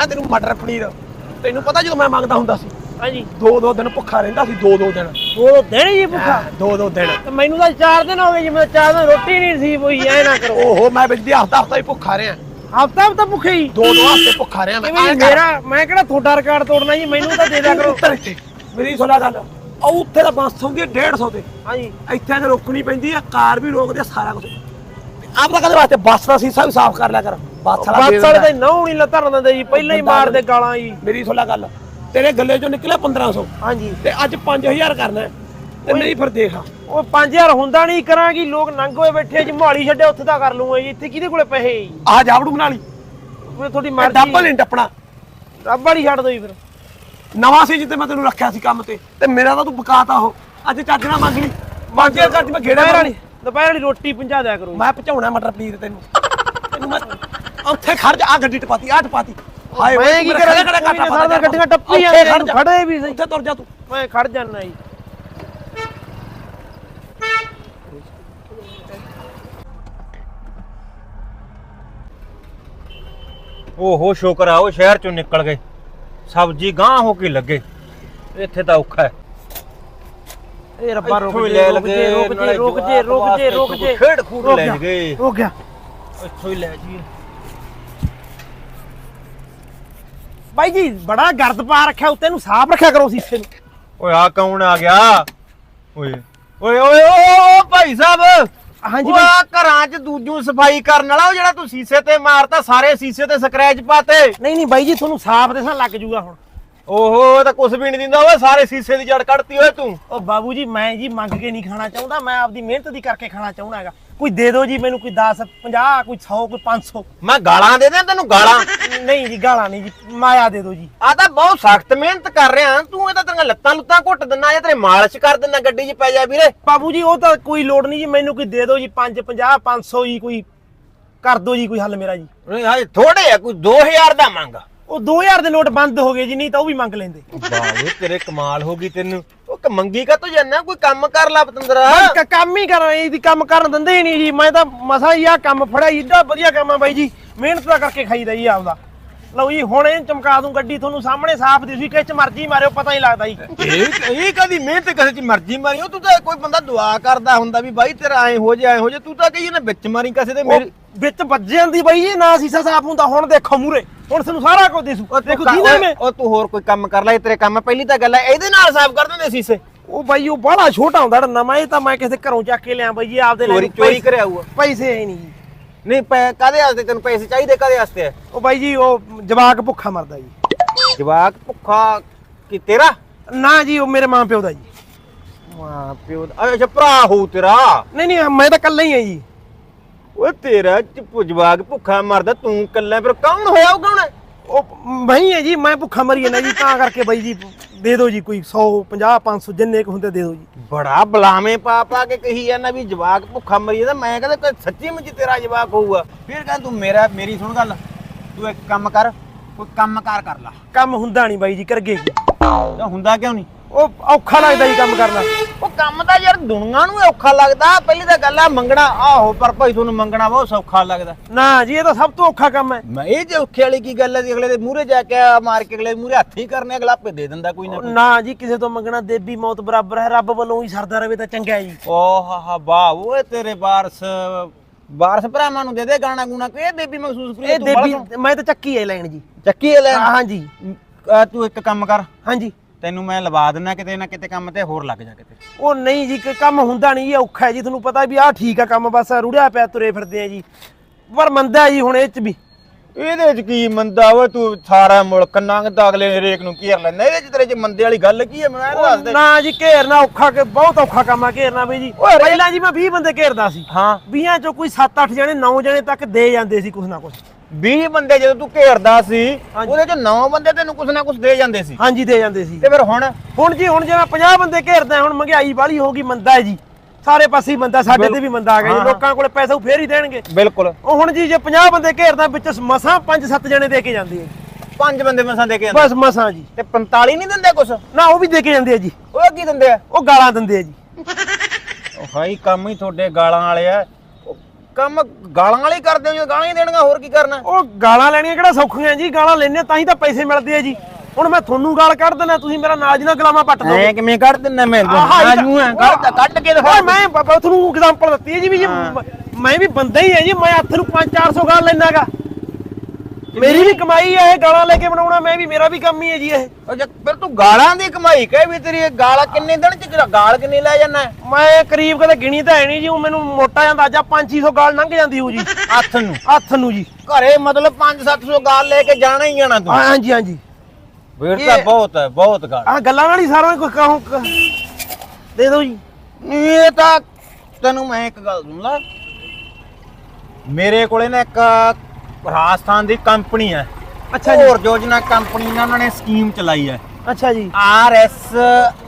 ਮੈਂ ਤੈਨੂੰ ਮਟਰ ਪਨੀਰ। ਤੈਨੂੰ ਪਤਾ ਜਦੋਂ ਮੈਂ ਮੰਗਦਾ ਹੁੰਦਾ ਸੀ। ਹਾਂਜੀ। ਦੋ ਦੋ ਦਿਨ ਭੁੱਖਾ ਰਹਿੰਦਾ ਸੀ ਦੋ ਦੋ ਦਿਨ। ਉਹ ਦਿਨ ਜੀ ਭੁੱਖਾ? ਦੋ ਦੋ ਦਿਨ। ਤੇ ਮੈਨੂੰ ਤਾਂ 4 ਦਿਨ ਹੋ ਗਏ ਜੀ ਮੈਂ 4 ਦਿਨ ਰੋਟੀ ਨਹੀਂ ਨਸੀਬ ਹੋਈ ਐ ਨਾ ਕਰੋ। ਓਹੋ ਮੈਂ ਬਿਜਲੀ ਹਫਤਾ ਹਫਤਾ ਹੀ ਭੁੱਖਾ ਰਿਹਾ। ਹਫਤਾ ਹਫਤਾ ਭੁੱਖੇ ਹੀ? ਦੋ ਦੋ ਹਫ਼ਤੇ ਭੁੱਖਾ ਰਿਹਾ ਮੈਂ ਕਿਵੇਂ ਮੇਰਾ ਮੈਂ ਕਿਹੜਾ ਤੁਹਾਡਾ ਰਿਕਾਰਡ ਤੋੜਨਾ ਜੀ ਮੈਨੂੰ ਤਾਂ ਦੇ ਦਿਆ ਕਰੋ। ਉੱਤਰ ਇੱਥੇ ਮੇਰੀ ਸੁਣਾ ਗੱਲ। ਉਹ ਉੱਥੇ ਤਾਂ ਬੱਸ ਹੁੰਦੀ ਹੈ 150 ਤੇ। ਹਾਂਜੀ। ਇੱਥੇ ਤੇ ਰੋਕਣੀ ਪੈਂਦੀ ਆ ਕਾਰ ਵੀ ਰੋਕਦੇ ਆ ਸਾਰਾ ਕੁਝ ਆਪ ਕਦੇ ਵਾਸਤੇ ਬੱਸ ਦਾ ਸੀਸਾ ਵੀ ਸਾਫ਼ ਕਰ ਲਿਆ ਕਰ। ਬੱਸ ਵਾਲਾ ਦੇ ਬੱਸ ਵਾਲੇ ਦਿੰਦਾ। ਤਾਂ ਨਹੁੰ ਨਹੀਂ ਲੱਤਰ ਦਿੰਦੇ ਜੀ ਪਹਿਲਾਂ ਹੀ ਮਾਰਦੇ ਗਾਲਾਂ ਜੀ। ਮੇਰੀ ਸੁਣਾ ਗੱਲ। ਤੇਰੇ ਗੱਲੇ ਚੋਂ ਨਿਕਲਿਆ 1500 ਹਾਂਜੀ। ਤੇ ਅੱਜ 5000 ਕਰਨਾ ਹੈ। ਤੇ ਨਹੀਂ ਫਿਰ ਦੇਖ ਆ। ਉਹ 5000 ਹੁੰਦਾ ਨਹੀਂ ਕਰਾਂਗੀ। ਲੋਕ ਨੰਗ ਹੋਏ ਬੈਠੇ ਜੀ ਮਹਾਲੀ ਛੱਡਿਆ ਉੱਥੇ ਤਾਂ ਕਰ ਲੂੰਗਾ ਜੀ। ਇੱਥੇ ਕਿਹਦੇ ਕੋਲੇ ਪੈਸੇ ਜੀ? ਆਹ ਜਾਵੜੂ ਬਣਾ ਲਈ ਉਹ ਤੁਹਾਡੀ ਮੈਂ ਮਰਜ਼ੀ ਡੱਬਲ ਨਹੀਂ ਟੱਪਣਾ। ਰੱਬ ਵਾਲੀ ਛੱਡ ਦੋ ਜੀ ਫਿਰ। ਨਵਾਂ ਸੀ ਜਿੱਤੇ ਮੈਂ ਤੈਨੂੰ ਰੱਖਿਆ ਸੀ ਕੰਮ ਤੇ। ਤੇ ਮੇਰਾ ਤਾਂ ਤੂੰ ਬਕਾਤਾ ਉਹ। ਅੱਜ ਚੱਜ ਨਾਲ ਮੰਗ ਲਈ। ਮੰਗ ਕੇ ਅੱਜ ਮੈਂ ਘੇੜਾ ਦੁਪਹਿਰ ਵਾਲੀ ਰੋਟੀ ਪਹੁੰਚਾ ਦਿਆ ਕਰੋ। ਮੈਂ ਪਹੁੰਚਾਉਣਾ ਮਟਰ ਪਨੀਰ ਤੈਨੂੰ। ਤੈਨੂੰ ਮੈਂ ਉੱਥੇ ਖੜ ਜਾ ਆ ਗੱਡੀ ਟਪਾਤੀ ਆ ਟਪਾਤੀ। ਹਾਏ ਮੈਂ ਕੀ ਕਰਾਂ? ਖੜਾ ਖੜਾ ਸਾਰੀਆਂ ਗੱਡੀਆਂ ਟੱਪੀ ਉੱਥੇ ਜਾਂਦੀਆਂ ਖੜ ਵੀ ਸਹੀ। ਉੱਥੇ ਤੁਰ ਜਾ ਤੂੰ। ਮੈਂ ਖੜ ਜਾਣਾ ਜੀ। ਓਹੋ ਸ਼ੁਕਰ ਆ ਉਹ ਸ਼ਹਿਰ ਚੋਂ ਨਿਕਲ ਗਏ। ਸਬਜ਼ੀ ਗਾਂ ਹੋ ਕੇ ਲੱਗੇ। ਇੱਥੇ ਤਾਂ ਔਖਾ ਹੈ। ਇਹ ਰੱਬਾ ਰੁਕ ਹੀ ਜੇ ਰੁਕ ਜੇ ਰੁਕ ਜੇ ਰੁਕ ਜੇ ਰੁਕ ਜੇ ਖੇਡ ਖੂਡ ਲੈ ਗਏ। ਰੁਕ ਗਿਆ। ਇੱਥੋਂ ਹੀ ਲੈ ਜੀ ਬਾਈ ਜੀ ਬੜਾ ਗਰਦ ਪਾ ਰੱਖਿਆ ਉੱਤੇ ਨੂੰ ਸਾਫ਼ ਰੱਖਿਆ ਕਰੋ ਸੀਸੇ ਨੂੰ। ਓਏ ਆ ਕੌਣ ਆ ਗਿਆ? ਓਏ ਓਏ ਓਏ ਓ ਭਾਈ ਸਾਹਿਬ। ਹਾਂਜੀ ਬਾਈ। ਆ ਘਰਾਂ 'ਚ ਦੂਜੂ ਸਫ਼ਾਈ ਕਰਨ ਵਾਲਾ ਉਹ ਜਿਹੜਾ ਤੂੰ ਸੀਸੇ ਤੇ ਮਾਰਤਾ ਸਾਰੇ ਸੀਸੇ ਤੇ ਸਕ੍ਰੈਚ ਪਾਤੇ। ਨਹੀਂ ਨਹੀਂ ਬਾਈ ਜੀ ਤੁਹਾਨੂੰ ਸਾਫ਼ ਦੇਸਾਂ ਲੱਗ ਜੂਗਾ ਹੁਣ। ਓਹੋ ਤਾਂ ਕੁਝ ਵੀ ਨਹੀਂ ਦਿੰਦਾ ਓਏ ਸਾਰੇ ਸੀਸੇ ਦੀ ਜੜ ਕੱਢਤੀ ਓਏ ਤੂੰ। ਉਹ ਬਾਬੂ ਜੀ ਮੈਂ ਜੀ ਮੰਗ ਕੇ ਨਹੀਂ ਖਾਣਾ ਚਾਹੁੰਦਾ ਮੈਂ ਆਪਦੀ ਮਿਹਨਤ ਦੀ ਕਰਕੇ ਖਾਣਾ ਚਾਹੁੰਦਾ ਹੈਗਾ। ਕੋਈ ਦੇ ਦਿਓ ਜੀ ਮੈਨੂੰ ਕੋਈ 10 50 ਕੋਈ 100 ਕੋਈ 500 ਮੈਂ ਗਾਲਾਂ ਦੇ ਦਿਆਂ ਤੈਨੂੰ ਗਾਲਾਂ। ਨਹੀਂ ਜੀ ਗਾਲਾਂ ਨਹੀਂ ਜੀ ਮਾਇਆ ਦੇ ਦਿਓ ਜੀ। ਆ ਤਾਂ ਬਹੁਤ ਸਖਤ ਮਿਹਨਤ ਕਰ ਰਿਹਾ ਤੂੰ ਇਹ ਤਾਂ ਤੇਰੀਆਂ ਲੱਤਾਂ ਲੁੱਤਾਂ ਘੁੱਟ ਦਿੰਨਾ ਜਾਂ ਤੇਰੇ ਮਾਲਸ਼ ਕਰ ਦਿੰਨਾ ਗੱਡੀ 'ਚ ਪੈ ਜਾ ਵੀਰੇ। ਬਾਬੂ ਜੀ ਉਹ ਤਾਂ ਕੋਈ ਲੋੜ ਨਹੀਂ ਜੀ ਮੈਨੂੰ ਕੋਈ ਦੇ ਦਿਓ ਜੀ 5 50 500 ਜੀ ਕੋਈ ਕਰ ਦਿਓ ਜੀ ਕੋਈ ਹੱਲ ਮੇਰਾ ਜੀ। ਨਹੀਂ ਹਾਏ ਥੋੜੇ ਆ ਕੋਈ 2000 ਦਾ ਮੰਗ। ਉਹ 2000 ਦੇ ਨੋਟ ਬੰਦ ਹੋ ਗਏ ਜੀ ਨਹੀਂ ਤਾਂ ਉਹ ਵੀ ਮੰਗ ਲੈਂਦੇ। ਬਾਬੂ ਤੇਰੇ ਕਮਾਲ ਹੋ ਗਈ ਤੈਨੂੰ। ਉਹ ਕ- ਮੰਗੀ ਕਾ ਤੂੰ ਜਾਨਾ ਕੋਈ ਕੰਮ ਕਰ ਲਾ ਪਤੰਦਰਾ। ਕ- ਕੰਮ ਹੀ ਕਰਾਂ ਇਹਦੀ ਕੰਮ ਕਰਨ ਦਿੰਦੇ ਹੀ ਨਹੀਂ ਜੀ। ਮੈਂ ਤਾਂ ਮਸਾ ਹੀ ਆ ਕੰਮ ਫੜਿਆ ਜੀ, ਏਡਾ ਵਧੀਆ ਕੰਮ ਆ ਬਾਈ ਜੀ। ਮਿਹਨਤ ਦਾ ਕਰਕੇ ਖਾਈਦਾ ਜੀ ਆਪਦਾ। ਲਓ ਜੀ ਹੁਣ ਇਹ ਚਮਕਾ ਦੂੰ ਗੱਡੀ ਤੁਹਾਨੂੰ ਸਾਹਮਣੇ ਸਾਫ਼ ਦਿਸੀ ਕਿਸ ਮਰਜ਼ੀ ਮਾਰਿਓ ਪਤਾ ਨਹੀਂ ਲੱਗਦਾ ਜੀ। ਇਹ ਇਹ ਕਦੀ ਮਿਹਨਤ ਕਿਸੇ ਦੀ ਮਰਜ਼ੀ ਮਾਰੀ ਤੂੰ ਤਾਂ ਕੋਈ ਬੰਦਾ ਦੁਆ ਕਰਦਾ ਹੁੰਦਾ ਵੀ ਬਾਈ ਤੇਰਾ ਐ ਹੋ ਜਾ ਐ ਹੋ ਜਾ ਤੂੰ ਤਾਂ ਕਹੀ ਨਾ ਵਿੱਚ ਮਾਰੀ ਕਿਸੇ ਦੇ ਮੇਰੀ ਵਿੱਚ ਵੱਜ ਜਾਂਦੀ ਬਾਈ ਜੀ ਨਾ ਸੀਸਾ ਸਾਫ਼ ਹੁੰਦਾ ਹੁਣ ਦੇਖੋ ਮੂਰੇ ਹੁਣ ਤੁਹਾਨੂੰ ਸਾਰਾ ਕੁਝ ਦਿਸੂ। ਦੇਖੋ ਕ- ਜਿਹਨੇ ਮੈਂ ਉਹ ਤੂੰ ਹੋਰ ਕੋਈ ਕੰਮ ਕਰ ਲੈ ਤੇਰੇ ਕੰਮ ਪਹਿਲੀ ਤਾਂ ਗੱਲ ਐ ਇਹਦੇ ਨਾਲ ਸਾਫ਼ ਕਰ ਦਿੰਦੇ ਸੀਸੇ। ਉਹ ਬਾਈ ਉਹ ਬੜਾ ਛੋਟਾ ਹੁੰਦਾ ਨਵਾਂ ਇਹ ਤਾਂ ਮੈਂ ਕਿਸੇ ਘਰੋਂ ਚੱਕ ਕੇ ਲਿਆ ਬਾਈ ਜੀ ਆਪਦੇ ਲਈ ਚੋਰੀ ਕਰਿਆ ਹੋਊਗਾ। ਪੈਸੇ ਹੈ ਨਹੀਂ ਨਹੀਂ ਪੈ ਕਾਦੇ ਵਾਸਤੇ ਤੈਨੂੰ ਪੈਸੇ ਚਾਹੀਦੇ ਕਾਦੇ ਵਾਸਤੇ? ਉਹ ਬਾਈ ਜੀ ਉਹ ਜਵਾਕ ਭੁੱਖਾ ਮਰਦਾ ਜੀ। ਜਵਾਕ ਭੁੱਖਾ ਕਿ ਤੇਰਾ? ਨਾ ਜੀ ਉਹ ਮੇਰੇ ਮਾਂ ਪਿਓ ਦਾ ਜੀ। ਮਾਂ ਪਿਓ ਦਾ ਅੱਛਾ ਭਰਾ ਹੋਊ ਤੇਰਾ? ਨਹੀਂ ਨਹੀਂ ਮੈਂ ਤਾਂ ਇਕੱਲਾ ਹੀ ਆ ਜੀ। ਓਏ ਤੇਰਾ ਚ- ਜਵਾਕ ਭੁੱਖਾ ਮਰਦਾ ਤੂੰ ਕੱਲਾ ਫਿਰ ਕੌਣ ਹੋਇਆ ਉਹ ਕੌਣ? ਹੈ ਉਹ ਮੈਂ ਹੈ ਜੀ ਮੈਂ ਭੁੱਖਾ ਮਰੀ ਜਾਂਦਾ ਜੀ ਤਾਂ ਕਰਕੇ ਬਾਈ ਜੀ ਦੇ ਦਿਓ ਜੀ ਕੋਈ 100 50 500 ਜਿੰਨੇ ਕੁ ਹੁੰਦੇ ਦੇ ਦਿਓ ਜੀ। ਬੜਾ ਬਲਾਵੇਂ ਪਾ ਪਾ ਕੇ ਕਹੀ ਜਾਂਦਾ ਵੀ ਜਵਾਕ ਭੁੱਖਾ ਮਰੀ ਜਾਂਦਾ ਮੈਂ ਕਹਿੰਦਾ ਕੋਈ ਸੱਚੀ ਮੁੱਚੀ ਤੇਰਾ ਜਵਾਕ ਹੋਊਗਾ। ਫਿਰ ਕਹਿੰਦਾ ਤੂੰ ਮੇਰਾ ਮੇਰੀ ਸੁਣ ਗੱਲ ਤੂੰ ਇੱਕ ਕੰਮ ਕਰ ਕੋਈ ਕੰਮ ਕਾਰ ਲਾ। ਕੰਮ ਹੁੰਦਾ ਨਹੀਂ ਬਾਈ ਜੀ ਕਰਗੇ ਕੀ ਤਾਂ ਹੁੰਦਾ ਕਿਉਂ ਨਹੀਂ? ਉਹ ਔਖਾ ਲੱਗਦਾ ਜੀ ਕੰਮ ਕਰਨਾ। ਉਹ ਕੰਮ ਤਾਂ ਯਾਰ ਦੁਨੀਆ ਨੂੰ ਔਖਾ ਲੱਗਦਾ। ਪਹਿਲੀ ਤਾਂ ਗੱਲ ਆ ਮੰਗਣਾ ਆਹੋ ਪਰ ਭਾਈ ਤੁਹਾਨੂੰ ਮੰਗਣਾ ਬਹੁਤ ਸੌਖਾ ਲੱਗਦਾ। ਨਾ ਜੀ ਇਹ ਤਾਂ ਸਭ ਤੋਂ ਔਖਾ ਕੰਮ ਹੈ। ਮੈਂ ਇਹ ਜੇ ਔਖੇ ਵਾਲੀ ਕੀ ਗੱਲ ਹੈ ਜੀ, ਅਗਲੇ ਦੇ ਮੂਹਰੇ ਜਾ ਕੇ ਮਾਰ ਕੇ ਅਗਲੇ ਮੂਹਰੇ ਹੱਥ ਹੀ ਕਰਨੇ ਅਗਲਾ ਆਪੇ ਦੇ ਦਿੰਦਾ ਕੋਈ ਨਾ ਕੋਈ। ਨਾ ਜੀ ਕਿਸੇ ਤੋਂ ਮੰਗਣਾ ਦੇਬੀ ਮੌਤ ਬਰਾਬਰ ਹੈ ਰੱਬ ਵੱਲੋਂ ਹੀ ਸਰਦਾ ਰਵੇ ਤਾਂ ਚੰਗਾ ਹੈ ਜੀ। ਓ ਹਾ ਹਾ ਵਾਹ ਓਏ ਤੇਰੇ ਵਾਰਸ ਵਾਰਸ ਭਰਾਵਾਂ ਨੂੰ ਦੇ ਦੇ ਗਾਣਾ ਗੁਣਾ ਕਿ ਇਹ ਕਰੀ ਇਹ ਦੇਬੀ ਮੈਂ ਤਾਂ ਚੱਕੀ ਹੈ ਲੈਣ ਜੀ। ਚੱਕੀ ਲੈ ਹਾਂ ਹਾਂ ਜੀ। ਅਹ ਤੂੰ ਇੱਕ ਕੰਮ ਕਰ। ਹਾਂਜੀ ਤੈਨੂੰ ਮੈਂ ਲਵਾ ਦਿੰਦਾ ਕਿਤੇ ਨਾ ਕਿਤੇ ਕੰਮ ਤੇ ਹੋਰ ਲੱਗ ਜਾ ਕਿਤੇ। ਉਹ ਨਹੀਂ ਜੀ ਕੋਈ ਕੰਮ ਹੁੰਦਾ ਨਹੀਂ ਜੀ ਔਖਾ ਹੈ ਜੀ ਤੁਹਾਨੂੰ ਪਤਾ ਵੀ ਆਹ ਠੀਕ ਆ ਕੰਮ ਬਸ ਰੁੜਿਆ ਪਿਆ ਤੁਰੇ ਫਿਰਦੇ ਆ ਜੀ। ਪਰ ਮੰਦਾ ਜੀ ਹੁਣ ਇਹ ਚ ਵੀ। ਇਹਦੇ ਚ ਕੀ ਮੰਦਾ ਓਏ ਤੂੰ ਸਾਰਾ ਮੁਲਕ ਨੰਗਦਾ ਅਗਲੇ ਰੇਕ ਨੂੰ ਘੇਰ ਲੈਂਦਾ ਇਹਦੇ ਚ ਤੇਰੇ ਚ ਮੰਦੇ ਵਾਲੀ ਗੱਲ ਕੀ ਹੈ ਮੈਂ ਦੱਸ ਦੇ। ਨਾ ਜੀ ਘੇਰਨਾ ਔਖਾ ਕਿ ਬਹੁਤ ਔਖਾ ਕੰਮ ਆ ਘੇਰਨਾ ਬਈ ਜੀ। ਓਏ ਪਹਿਲਾਂ ਜੀ ਮੈਂ 20 ਬੰਦੇ ਘੇਰਦਾ ਸੀ। ਹਾਂ। 20 ਚੋਂ ਕੋਈ 7-8 ਜਣੇ 9 ਜਣੇ ਤੱਕ ਦੇ ਜਾਂਦੇ ਸੀ ਕੁਛ ਨਾ ਕੁਛ। 20 ਬੰਦੇ ਜਦੋਂ ਤੂੰ ਘੇਰਦਾ ਸੀ ਹਾਂਜੀ। ਉਹਦੇ ਚ 9 ਬੰਦੇ ਤੈਨੂੰ ਕੁਛ ਨਾ ਕੁਛ ਦੇ ਜਾਂਦੇ ਸੀ। ਹਾਂਜੀ ਦੇ ਜਾਂਦੇ ਸੀ। ਤੇ ਫਿਰ ਹੁਣ? ਹੁਣ ਜੀ ਹੁਣ ਜੇ ਮੈਂ 50 ਬੰਦੇ ਘੇਰਦਾ ਹੁਣ ਮਹਿੰਗਾਈ ਵਾਲੀ ਹੋ ਗਈ ਮੰਦਾ ਹੈ ਜੀ। ਸਾਰੇ ਪਾਸੇ ਹੀ ਮੰਦਾ ਸਾਡੇ ਤੇ ਵੀ ਮੰਦਾ ਆ ਗਿਆ ਜੀ। ਹਾਂ। ਲੋਕਾਂ ਕੋਲੇ ਪੈਸਾ ਉਹ ਫੇਰ ਹੀ ਦੇਣਗੇ। ਬਿਲਕੁਲ। ਉਹ ਹੁਣ ਜੀ ਜੇ 50 ਬੰਦੇ ਘੇਰਦਾ ਵਿੱਚ ਮਸਾਂ 5-7 ਜਣੇ ਦੇ ਕੇ ਜਾਂਦੇ ਆ ਪੰਜ ਬੰਦੇ ਮਸਾਂ ਦੇ ਕੇ ਆਂਦੇ ਬਸ ਮਸਾਂ ਜੀ। ਤੇ 45 ਨਹੀਂ ਦਿੰਦੇ ਕੁਛ? ਨਾ ਉਹ ਵੀ ਦੇ ਕੇ ਜਾਂਦੇ ਆ ਜੀ। ਉਹ ਕੀ ਦਿੰਦੇ ਆ? ਉਹ ਗਾਲਾਂ ਦਿੰਦੇ ਆ ਜੀ। ਉਹ ਹਾਈ ਕੰਮ ਹੀ ਤੁਹਾਡੇ ਗਾਲਾਂ ਵਾਲੇ ਆ। ਕੰਮ ਗਾਲਾਂ ਵਾਲੀ ਕਰਦੇ ਹੋ ਜੇ ਗਾਲਾਂ ਹੀ ਦੇਣਗਾ ਹੋਰ ਕੀ ਕਰਨਾ? ਉਹ ਗਾਲਾਂ ਲੈਣੀਆਂ ਕਿਹੜਾ ਸੌਖੀਆਂ ਜੀ? ਗਾਲਾਂ ਲੈਣੇ ਤਾਂ ਹੀ ਤਾਂ ਪੈਸੇ ਮਿਲਦੇ ਆ ਜੀ। ਹੁਣ ਮੈਂ ਤੁਹਾਨੂੰ ਗਾਲ ਕੱਢ ਦੇਣਾ ਤੁਸੀਂ ਮੇਰਾ ਨਾਲ ਦੀ ਨਾਲ ਗਲਾਮਾ ਪੱਟ ਦੋਗੇ ਐ ਕਿਵੇਂ ਕੱਢ ਦਿੰਨਾ ਮੈਂ? ਆਜੂ ਐ ਕੱਢ ਕੱਢ ਕੇ ਦਿਖਾ। ਮੈਂ ਬਾਬਾ ਤੁਹਾਨੂੰ ਐਗਜ਼ਾਮਪਲ ਦਿੱਤੀ ਹੈ ਜੀ ਵੀ ਮ- ਵੀ ਬੰਦਾ ਹੀ ਹੈ ਜੀ ਮੈਂ ਹੱਥ ਨੂੰ 5-400 ਗਾਲ ਲੈਣਾਗਾ ਮੇਰੀ ਵੀ ਕਮਾਈ ਹੈ ਇਹ ਗਾਲਾਂ ਲੈ ਕੇ ਬਣਾਉਣਾ ਮੈਂ ਵੀ ਮੇਰਾ ਵੀ ਕੰਮ ਹੀ ਹੈ ਜੀ ਇਹ। ਫਿਰ ਤੂੰ ਗਾਲਾਂ ਦੀ ਕਮਾਈ ਕਹੇ ਵੀ ਤੇਰੀ ਇਹ ਗਾਲਾਂ ਕਿੰਨੇ ਦਿਨ ਚ ਗਾਲ ਕਿੰਨੀ ਲੈ ਜਾਣਾ ਮੈਂ ਕਰੀਬ ਕਦੇ ਗਿਣੀ ਤਾਂ ਹੈ ਨਹੀਂ ਜੀ ਉਹ ਮੈਨੂੰ ਮੋਟਾ ਜਿਹਾ ਅੰਦਾਜ਼ਾ 5-600 ਗਾਲ ਲੰਘ ਜਾਂਦੀ ਹੋ ਜੀ। ਹੱਥ ਨੂੰ? ਹੱਥ ਨੂੰ ਜੀ। ਘਰੇ ਮਤਲਬ 5-700 ਗਾਲ ਲੈ ਕੇ ਜਾਣਾ ਹੀ ਜਾਣਾ ਤੂੰ। ਹਾਂਜੀ ਹਾਂਜੀ। ਫਿਰ ਤਾਂ ਬਹੁਤ ਹੈ ਬਹੁਤ ਗਾਲ। ਆਹ ਗੱਲਾਂ ਨਾਲ ਹੀ ਸਾਰਾ ਕੁਝ ਕਹੂੰ ਦੇ ਦਿਓ ਜੀ। ਇਹ ਤਾਂ ਤੈਨੂੰ ਮੈਂ ਇੱਕ ਗੱਲ ਲਾ। ਮੇਰੇ ਕੋਲੇ ਨਾ ਇੱਕ ਰਾਜਸਥਾਨ ਦੀ ਕੰਪਨੀ ਹੈ। ਅੱਛਾ ਜੀ। ਹੋਰ ਯੋਜਨਾ ਕੰਪਨੀ ਨੇ ਉਹਨਾਂ ਨੇ ਸਕੀਮ ਚਲਾਈ ਹੈ। ਅੱਛਾ ਜੀ। R S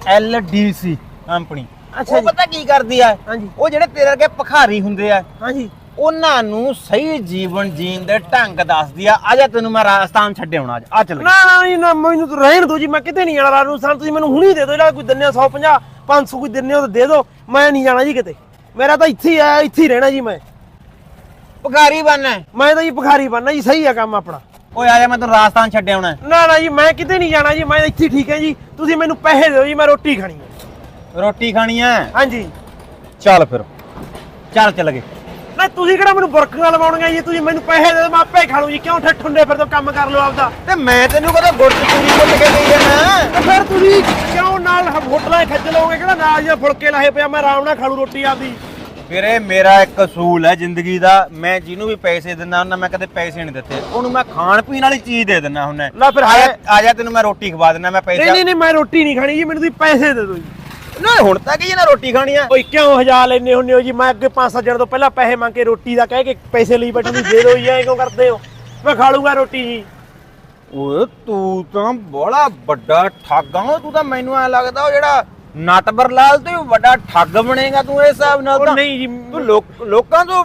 L D C company. ਅੱਛਾ ਉਹ ਜੀ। ਪਤਾ ਕੀ ਕਰਦੀ ਆ ਹਾਂਜੀ। ਉਹ ਜਿਹੜੇ ਤੇਰੇ ਵਰਗੇ ਭਖਾਰੀ ਹੁੰਦੇ ਆ ਹਾਂਜੀ। ਉਹਨਾਂ ਨੂੰ ਸਹੀ ਜੀਵਨ ਜੀਣ ਦੇ ਢੰਗ ਦੱਸਦੀ ਆ ਆ ਜਾ ਤੈਨੂੰ ਮੈਂ ਰਾਜਸਥਾਨ ਛੱਡਿਆਉਣਾ ਅੱਜ ਆ ਚੱਲ। ਨਾ ਨਾ ਜੀ, ਨਾ ਮੈਨੂੰ ਤਾਂ ਰਹਿਣ ਦਿਓ ਜੀ ਮੈਂ ਕਿਤੇ ਨਹੀਂ ਜਾਣਾ ਰਾਜਸਥਾਨ ਤੁਸੀਂ ਮੈਨੂੰ ਹੁਣੀ ਦੇ ਦਿਓ ਜਿਹੜਾ ਕੋਈ ਦਿੰਨੇ 150 500 ਕੋਈ ਦਿੰਨੇ ਹੋ ਤਾਂ ਦੇ ਦਿਓ ਮੈਂ ਨਹੀਂ ਜਾਣਾ ਜੀ ਕਿਤੇ। ਮੇਰਾ ਤਾਂ ਇੱਥੇ ਹੀ ਆ ਇੱਥੇ ਹੀ ਰਹਿਣਾ ਜੀ ਮੈਂ। ਭਖਾਰੀ ਬਣਨਾ ਹੈ। ਮੈਂ ਤਾਂ ਜੀ ਭਿਖਾਰੀ ਬਣਨਾ ਜੀ ਸਹੀ ਆ ਕੰਮ ਆਪਣਾ। ਓਏ ਆ ਜਾ ਮੈਂ ਤੈਨੂੰ ਰਾਜਸਥਾਨ ਛੱਡਿਆਉਣਾ ਨਾ ਨਾ ਜੀ ਮੈਂ ਕਿਤੇ ਨਹੀਂ ਜਾਣਾ ਜੀ ਮੈਂ ਇੱਥੇ ਹੀ ਠੀਕ ਹੈ ਜੀ। ਤੁਸੀਂ ਮੈਨੂੰ ਪੈਸੇ ਦਿਓ ਜੀ ਮੈਂ ਰੋਟੀ ਖਾਣੀ ਹੈ। ਰੋਟੀ ਖਾਣੀ ਆ ਹਾਂਜੀ। ਚੱਲ ਫਿਰ। ਚੱਲ ਚੱਲ ਗਏ। ਨਾ ਤੁਸੀਂ ਕਿਹੜਾ ਮੈਨੂੰ ਬੁਰਕਾਂ ਲਵਾਉਣੀਆਂ ਜੀ? ਤੁਸੀਂ ਮੈਨੂੰ ਪੈਸੇ ਦੇ ਦਿਓ ਮੈਂ ਆਪੇ ਖਾ ਲੂੰ ਜੀ। ਕਿਉਂ ਠੱਠ ਹੁੰਦੇ ਫਿਰ ਤੋਂ ਕੰਮ ਕਰ ਲਓ ਆਪਦਾ। ਤੇ ਮੈਂ ਤੈਨੂੰ ਗੁੜ ਚ ਪੂਰੀ ਮੁੱਲ ਕੇ ਗਈ ਜਾਣਾ ਤੇ ਫਿਰ ਤੁਸੀਂ ਕਿਉਂ ਨਾਲ ਹੋਟਲਾਂ 'ਚ ਖੱਜ ਲਓਗੇ ਕਿਹੜਾ ਨਾਲ ਜਾਂ ਫੁਲਕੇ ਲਾਹੇ ਪਿਆ ਮੈਂ ਆਰਾਮ ਨਾਲ ਖਾ ਲੂ ਰੋਟੀ ਆਪਦੀ। ਵੀਰੇ ਮੇਰਾ ਇੱਕ ਅਸੂਲ ਹੈ ਜ਼ਿੰਦਗੀ ਦਾ। ਮੈਂ ਜਿਹਨੂੰ ਵੀ ਪੈਸੇ ਦਿੰਦਾ ਉਹਨਾਂ ਮੈਂ ਕਦੇ ਪੈਸੇ ਨਹੀਂ ਦਿੱਤੇ। ਉਹਨੂੰ ਮੈਂ ਖਾਣ ਪੀਣ ਵਾਲੀ ਚੀਜ਼ ਦੇ ਦਿੰਦਾ ਹੁੰਨਾ ਲੈ ਫਿਰ ਆ ਜਾ ਆ ਜਾ ਤੈਨੂੰ ਮੈਂ ਰੋਟੀ ਖਵਾ ਦਿੰਦਾ ਮੈਂ ਨਹੀਂ ਪੈਸੇ ਨਹੀਂ ਨਹੀਂ ਮੈਂ ਰੋਟੀ ਨਹੀਂ ਖਾਣੀ ਜੀ ਮੈਨੂੰ ਤੁਸੀਂ ਪੈਸੇ ਦੇ ਦਿਓ ਜੀ। ਨਾ ਹੁਣ ਤੱਕ ਹੀ ਨਾ ਰੋਟੀ ਖਾਣੀ ਆ? ਓਏ ਕਿਉਂ ਹਜ਼ਾਰ ਲੈਨੇ ਹੁੰਨੇ ਹੋ ਜੀ? ਮੈਂ ਅੱਗੇ 5-7 ਦਿਨ ਤੋਂ ਪਹਿਲਾਂ ਪੈਸੇ ਮੰਗ ਕੇ ਰੋਟੀ ਦਾ ਕਹਿ ਕੇ ਪੈਸੇ ਲਈ ਬੈਠੇ ਤੁਸੀਂ ਦੇ ਦਿਓ ਜੀ ਐਂ ਕਿਉਂ ਕਰਦੇ ਹੋ? ਮੈਂ ਖਾ ਲੂੰਗਾ ਰੋਟੀ ਜੀ। ਓਏ ਤੂੰ ਤਾਂ ਬੜਾ ਵੱਡਾ ਠੱਗ ਆ। ਤੂੰ ਤਾਂ ਮੈਨੂੰ ਐ ਲੱਗਦਾ ਉਹ ਜਿਹੜਾ ਨਟਬਰ ਲਾਲ ਤੋਂ ਵੱਡਾ ਠੱਗ ਬਣੇਗਾ ਤੂੰ ਇਸ ਹਿਸਾਬ ਨਾਲ ਉਹ ਤਾਂ। ਨਹੀਂ ਜੀ ਤੂੰ ਲੋਕ- ਲੋਕਾਂ ਤੋਂ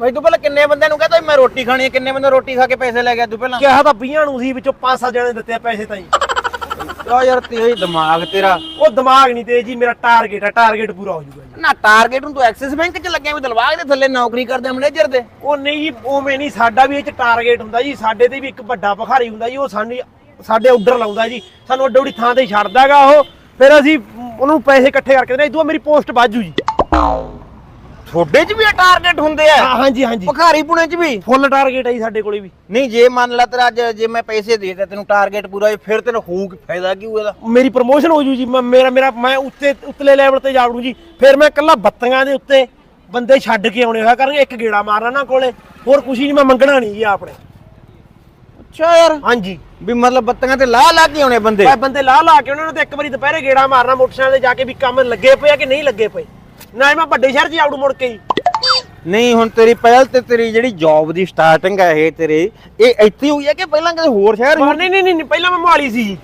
ਮੈਂ ਤੂੰ ਪਹਿਲਾਂ ਕਿੰਨੇ ਬੰਦਿਆਂ ਨੂੰ ਕਹਤਾ ਮੈਂ ਰੋਟੀ ਖਾਣੀ ਹੈ ਕਿੰਨੇ ਬੰਦੇ ਰੋਟੀ ਖਾ ਕੇ ਪੈਸੇ ਲੈ ਗਿਆ ਤੂੰ ਪਹਿਲਾਂ? ਕਿਹਾ ਤਾਂ 20 ਨੂੰ ਸੀ ਵਿੱਚੋਂ 5-7 ਜਣੇ ਦਿੱਤੇ ਪੈਸੇ ਤਾਂ ਜੀ ਆ ਯਾਰ ਤੇਰੇ ਦਿਮਾਗ ਤੇਰਾ। ਉਹ ਦਿਮਾਗ ਨਹੀਂ ਤੇ ਜੀ ਮੇਰਾ ਟਾਰਗੇਟ ਹੈ ਟਾਰਗੇਟ ਪੂਰਾ ਹੋ ਜਾਊਗਾ ਜੀ। ਨਾ ਟਾਰਗੇਟ ਨੂੰ ਤੂੰ ਐਕਸਿਸ ਬੈਂਕ 'ਚ ਲੱਗਿਆ ਵੀ ਦਿਲਵਾਗ ਦੇ ਥੱਲੇ ਨੌਕਰੀ ਕਰਦੇ ਮੈਨੇਜਰ ਦੇ। ਉਹ ਨਹੀਂ ਜੀ ਉਵੇਂ ਨਹੀਂ ਸਾਡਾ ਵੀ ਇਹ ਚ ਟਾਰਗੇਟ ਹੁੰਦਾ ਜੀ ਸਾਡੇ ਤੇ ਵੀ ਇੱਕ ਵੱਡਾ ਭਖਾਰੀ ਹੁੰਦਾ ਜੀ ਉਹ ਸਾਨੂੰ ਸਾਡੇ ਆਰਡਰ ਲਾਉਂਦਾ ਜੀ ਸਾਨੂੰ ਅੱਡੋ ਅੱਡੀ ਥਾਂ ਤੇ ਛੱਡਦਾਗਾ ਉਹ। ਫਿਰ ਅਸੀਂ ਉਹਨੂੰ ਪੈਸੇ ਇਕੱਠੇ ਕਰਕੇ ਦੇਣਾ ਇਦੋਂ ਮੇਰੀ ਪੋਸਟ ਬਾਜੂ ਜੀ ਤੁਹਾਡੇ 'ਚ ਵੀ ਟਾਰਗੇਟ ਹੁੰਦੇ ਆ? ਹਾਂ ਹਾਂਜੀ ਹਾਂਜੀ। ਭਖਾਰੀ ਪੁਣੇ 'ਚ ਵੀ? ਫੁੱਲ ਟਾਰਗੇਟ ਜੀ ਸਾਡੇ ਕੋਲੇ ਵੀ। ਨਹੀਂ ਜੇ ਮੰਨ ਲਾ ਤੇਰਾ ਅੱਜ ਜੇ ਮੈਂ ਪੈਸੇ ਦੇ ਦਿੱਤੇ ਤੈਨੂੰ ਟਾਰਗੇਟ ਪੂਰਾ ਹੋਏ ਫਿਰ ਤੈਨੂੰ ਹੋਊ ਕੀ ਫਾਇਦਾ ਕੀ ਹੋਏਗਾ ਮੇਰੀ ਪ੍ਰਮੋਸ਼ਨ ਹੋ ਜੂ ਜੀ। ਮੈਂ- ਮੇਰਾ ਮੇਰਾ ਮੈਂ ਉੱਤੇ ਉੱਤਲੇ ਲੈਵਲ ਤੇ ਜਾਵੜੂ ਜੀ। ਫਿਰ ਮੈਂ ਇਕੱਲਾ ਬੱਤੀਆਂ ਦੇ ਉੱਤੇ ਬੰਦੇ ਛੱਡ ਕੇ ਆਉਣੇ ਹੋਇਆ ਕਰਾਂਗੇ ਇੱਕ ਗੇੜਾ ਮਾਰਨਾ ਨਾ ਕੋਲੇ। ਹੋਰ ਕੁਛ ਨਹੀਂ ਮੈਂ ਮੰਗਣਾ ਨਹੀਂ ਜੀ ਆਪਣੇ। ਅੱਛਾ ਯਾਰ। ਹਾਂਜੀ। ਵੀ ਮਤਲਬ ਬੱਤੀਆਂ ਤੇ ਲਾ ਲਾ ਕੇ ਆਉਣੇ ਬੰਦੇ। ਮੈਂ ਬੰਦੇ ਲਾ ਲਾ ਕੇ ਉਹਨਾਂ ਨੂੰ ਤੇ ਇੱਕ ਵਾਰੀ ਦੁਪਹਿਰੇ ਗੇੜਾ ਮਾਰਨਾ ਮੋਟਰਸਾਈਕਲ ਤੇ ਜਾ ਕੇ ਵੀ ਕੰਮ ਲੱਗੇ ਪਏ ਆ ਕਿ ਨਹੀਂ ਲੱਗੇ ਪਏ। ਨਾ ਮੈਂ ਵੱਡੇ ਸ਼ਹਿਰ 'ਚ ਆਉੜੂ ਮੁੜ ਕੇ ਨਹੀਂ ਹੁਣ ਤੇਰੀ ਪਹਿਲ ਤੇ ਤੇਰੀ ਜਿਹੜੀ ਜੌਬ ਦੀ ਸਟਾਰਟਿੰਗ ਹੈ ਇਹ ਤੇਰੇ ਇਹ ਇੱਥੇ ਹੋਈ ਹੈ ਕਿ ਪਹਿਲਾਂ ਕਿਸੇ ਹੋਰ ਸ਼ਹਿਰ ਪਰ ਨਹੀਂ ਨਹੀਂ ਨਹੀਂ ਪਹਿਲਾਂ ਮੈਂ ਮੋਹਾਲੀ ਸੀ।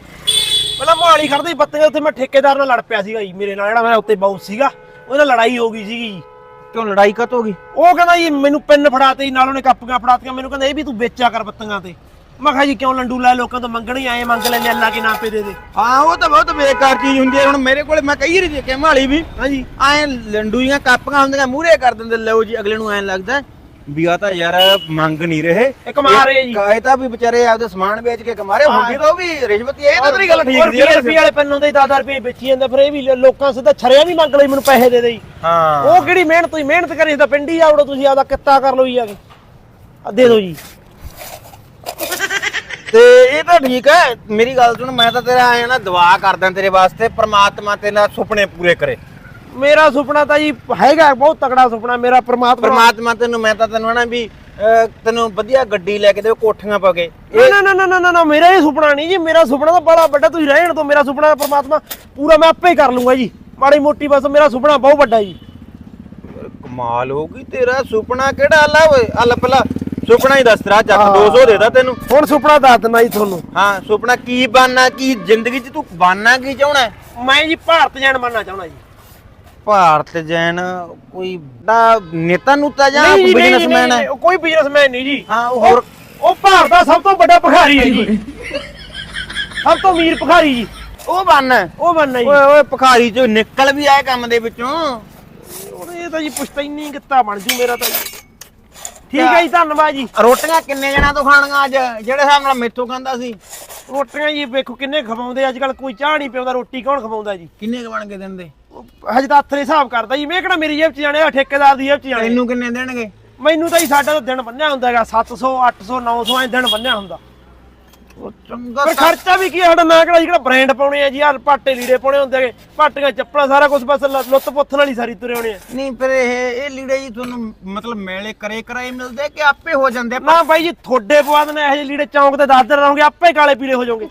ਪਹਿਲਾਂ ਮੋਹਾਲੀ ਖੜਦੇ ਸੀ ਬੱਤੀਆਂ ਉੱਥੇ ਮੈਂ ਠੇਕੇਦਾਰ ਨਾਲ ਲੜ ਪਿਆ ਸੀਗਾ ਜੀ। ਮੇਰੇ ਨਾਲ ਜਿਹੜਾ ਮੇਰਾ ਉੱਤੇ ਬਾਊਸ ਸੀਗਾ ਉਹਦੇ ਨਾਲ ਲੜਾਈ ਹੋ ਗਈ ਸੀਗੀ ਕਿਉਂ ਲੜਾਈ ਕਤ ਹੋ ਗਈ? ਉਹ ਕਹਿੰਦਾ ਜੀ ਮੈਨੂੰ ਪੈਨ ਫੜਾਤੇ ਨਾਲ ਉਹਨੇ ਕਾਪੀਆਂ ਫੜਾਤੀਆਂ ਮੈਨੂੰ ਕਹਿੰਦਾ ਇਹ ਵੀ ਤੂੰ ਵੇਚਿਆ ਕਰ ਬੱਤੀਆਂ ਤੇ। ਮੈਂ ਕਿਹਾ ਜੀ ਕਿਉਂ ਲੰਡੂ ਲੈ ਲੋਕਾਂ ਤੋਂ ਮੰਗਣ ਹੀ ਆਏ ਮੰਗ ਲੈਣੇ ਅੱਲਾ ਕੇ ਨਾਮ ਪੇ ਦੇ ਦੇ। ਹਾਂ ਉਹ ਤਾਂ ਬਹੁਤ ਬੇਕਾਰ ਚੀਜ਼ ਹੁੰਦੀ ਹੈ। ਹੁਣ ਮੇਰੇ ਕੋਲੇ ਮੈਂ ਕਈ ਵਾਰੀ ਦੇਖਿਆ ਮਾਲੀ ਵੀ ਹਾਂਜੀ। ਐ ਲੰਡੂਆਂ ਕਾਪੀਆਂ ਹੁੰਦੀਆਂ ਮੂਹਰੇ ਕਰ ਦਿੰਦੇ ਲਓ ਜੀ ਅਗਲੇ ਨੂੰ ਐਂ ਲੱਗਦਾ ਵੀ ਆ ਤਾਂ ਯਾਰ ਮੰਗ ਨਹੀਂ ਰਹੇ। ਇਹ ਕਮਾ ਰਹੇ ਜੀ। ਕਾਇ ਤਾਂ ਵੀ ਵਿਚਾਰੇ ਆਪਦੇ ਸਮਾਨ ਵੇਚ ਕੇ ਕਮਾ ਰਹੇ ਹੁੰਦੀ ਤਾਂ ਉਹ ਵੀ ਰਿਸ਼ਵਤ ਹੀ ਹੈ, ਇਹ ਤਾਂ ਤੇਰੀ ਗੱਲ ਠੀਕ ਦੀ ਹੈ। ਰੁਪਏ ਵਾਲੇ ਪੈਨ ਹੁੰਦੇ 10 ਰੁਪਏ ਵੇਚੀ ਜਾਂਦਾ ਫਿਰ ਇਹ ਵੀ ਲੋਕਾਂ ਸਿੱਧਾ ਛਰਿਆ ਵੀ ਮੰਗ ਲਈ ਮੈਨੂੰ ਪੈਸੇ ਦੇ ਦੇ ਜੀ। ਹਾਂ। ਉਹ ਕਿਹੜੀ ਮਿਹਨਤ ਤੁਸੀਂ ਮਿਹਨਤ ਕਰੀ ਤਾਂ ਪਿੰਡੀ ਆਉੜੋ ਤੁਸੀਂ ਆਪਦਾ ਕਿੱਤਾ ਕਰ ਲਓ ਜੀ ਆ ਕੇ। ਆ ਦੇ ਦਿਓ ਜੀ। ਤੇ ਇਹ ਤਾਂ ਠੀਕ ਹੈ ਮੇਰੀ ਗੱਲ ਸੁਣ ਮੈਂ ਤਾਂ ਤੇਰਾ ਆਇਆ ਨਾ ਦੁਆ ਕਰਦਾ ਤੇਰੇ ਵਾਸਤੇ ਪ੍ਰਮਾਤਮਾ ਤੇਰੇ ਸੁਪਨੇ ਪੂਰੇ ਕਰੇ। ਮੇਰਾ ਸੁਪਨਾ ਤਾਂ ਜੀ ਹੈਗਾ ਬਹੁਤ ਤਕੜਾ ਸੁਪਨਾ ਮੇਰਾ ਪ੍ਰਮਾਤਮਾ ਪ੍ਰਮਾਤਮਾ ਤੈਨੂੰ ਮੈਂ ਤਾਂ ਤੈਨੂੰ ਨਾ ਵੀ ਤੈਨੂੰ ਵਧੀਆ ਗੱਡੀ ਲੈ ਕੇ ਦੇ ਕੋਠੀਆਂ ਪਾ ਕੇ। ਨਾ ਨਾ ਨਾ ਨਾ ਨਾ ਮੇਰਾ ਇਹ ਸੁਪਨਾ ਨਹੀਂ ਜੀ ਮੇਰਾ ਸੁਪਨਾ ਤਾਂ ਬੜਾ ਵੱਡਾ ਤੁਸੀਂ ਰਹਿਣ ਤੋਂ ਮੇਰਾ ਸੁਪਨਾ ਪ੍ਰਮਾਤਮਾ ਪੂਰਾ ਮੈਂ ਆਪੇ ਹੀ ਕਰ ਲੂੰਗਾ ਜੀ। ਮਾੜੀ ਮੋਟੀ ਬਸ ਮੇਰਾ ਸੁਪਨਾ ਬਹੁਤ ਵੱਡਾ ਜੀ। ਕਮਾਲ ਹੋ ਗਈ ਤੇਰਾ ਸੁਪਨਾ ਕਿਹੜਾ ਅੱਲਾ ਓਏ ਅੱਲਾ ਪਹਿਲਾਂ ਸੁਪਨਾ ਹੀ ਦੱਸ ਤੇਰਾ ਚੱਕ ਹਾਂ। 200 ਦੇਦਾ ਤੈਨੂੰ। ਹੁਣ ਸੁਪਨਾ ਦੱਸ ਦਿੰਦਾ ਜੀ ਤੁਹਾਨੂੰ। ਹਾਂ ਸੁਪਨਾ ਕੀ ਬਣਨਾ ਕੀ ਜ਼ਿੰਦਗੀ 'ਚ ਤੂੰ ਬਣਨਾ ਕੀ ਚਾਹਣਾ? ਹੈ? ਮੈਂ ਜੀ ਭਾਰਤ ਜਾਣ ਬਣਨਾ ਚਾਹੁੰਦਾ ਜੀ। ਭਾਰਤ ਜੈਨ ਕੋਈ ਦਾ ਨੇਤਾ ਨੂਤਾ ਜਾਂ ਨਹੀਂ ਜੀ, ਨਹੀਂ ਜੀ, ਬਿਜ਼ਨਸਮੈਨ ਨਹੀਂ, ਹੈ? ਉਹ ਕੋਈ ਬਿਜ਼ਨਸਮੈਨ ਨਹੀਂ ਜੀ। ਹਾਂ, ਉਹ ਹੋਰ- ਉਹ ਭਾਰਤ ਦਾ ਸਭ ਤੋਂ ਵੱਡਾ ਭਿਖਾਰੀ ਹੈ ਜੀ। ਸਭ ਤੋਂ ਅਮੀਰ ਭਿਖਾਰੀ ਜੀ। ਉਹ ਬਣਨਾ। ਹੈ। ਉਹ ਬਣਨਾ ਜੀ। ਓਏ ਓਏ ਭਖਾਰੀ ਚੋਂ ਨਿਕਲ ਵੀ ਆਏ ਕੰਮ ਦੇ ਵਿੱਚੋਂ। ਇਹ ਤਾਂ ਜੀ ਪੁਸ਼ਤੈਨੀ ਕਿੱਤਾ ਬਣ ਜੂ ਮੇਰਾ ਤਾਂ ਜੀ। ਠੀਕ ਹੈ ਜੀ ਧੰਨਵਾਦ ਜੀ। ਰੋਟੀਆਂ ਕਿੰਨੇ ਜਣਾ ਤੋਂ ਖਾਣੀਆਂ ਅੱਜ? ਜਿਹੜੇ ਹਿਸਾਬ ਨਾਲ ਮੈਥੋਂ ਖਾਂਦਾ ਸੀ। ਰੋਟੀਆਂ ਜੀ ਵੇਖੋ ਕਿੰਨੇ ਖਵਾਉਂਦੇ ਅੱਜ ਕੱਲ ਕੋਈ ਚਾਹ ਨਹੀਂ ਪਿਆਉਂਦਾ ਰੋਟੀ ਕੌਣ ਖਵਾਉਂਦਾ ਜੀ? ਕਿੰਨੇ ਕੁ ਬਣ ਕੇ ਦਿੰਦੇ ਹਜੇ ਤਾਂ ਨੇ ਹਿਸਾਬ ਕਰਦਾ ਜੀ। ਮੈਂ ਕਿਹੜਾ ਮੇਰੀ ਜੇਬ 'ਚ ਜਾਣੇ ਆ ਠੇਕੇਦਾਰ ਦੀ ਜੇਬ 'ਚ ਜਾਣੇ ਤੈਨੂੰ ਕਿੰਨੇ ਦੇਣਗੇ? ਮੈਨੂੰ ਤਾਂ ਜੀ ਸਾਡਾ ਤਾਂ ਦਿਨ ਬੰਨਿਆ ਹੁੰਦਾ ਹੈਗਾ। 700 800 900 ਐ ਦਿਨ ਬੰਨਿਆ ਹੁੰਦਾ। ਚੰਗਾ ਪਰ ਖਰਚਾ ਵੀ ਕੀ ਆ ਸਾਡਾ? ਨਾ ਕਿਹੜਾ ਜਿਹੜਾ ਬ੍ਰਾਂਡ ਪਾਉਣੇ ਆ ਜੀ? ਆ ਪਾਟੇ ਲੀੜੇ ਪਾਉਣੇ ਹੁੰਦੇ ਹੈਗੇ। ਪਾਟੀਆਂ ਚੱਪਲਾਂ ਸਾਰਾ ਕੁਝ ਬਸ ਲ- ਲੁੱਤ ਪੁੱਥਣ ਵਾਲੀ ਸਾਰੀ ਤੁਰੇ ਹੋਣੇ ਆ। ਨਹੀਂ ਫਿਰ ਇਹ ਇਹ ਲੀੜੇ ਜੀ ਤੁਹਾਨੂੰ ਮਤਲਬ ਮੇਲੇ ਕਰੇ ਕਰਾਏ ਮਿਲਦੇ ਕਿ ਆਪੇ ਹੋ ਜਾਂਦੇ ਨਾ ਬਾਈ ਜੀ ਤੁਹਾਡੇ ਪਵਾ ਦੇਣਾ ਇਹੋ ਜਿਹੇ ਲੀੜੇ ਚੌਂਕ ਤੇ 10 ਦਿਨ ਰਹੋਗੇ ਆਪੇ ਕਾਲੇ ਪੀਲੇ ਹੋ ਜਾਓਗੇ।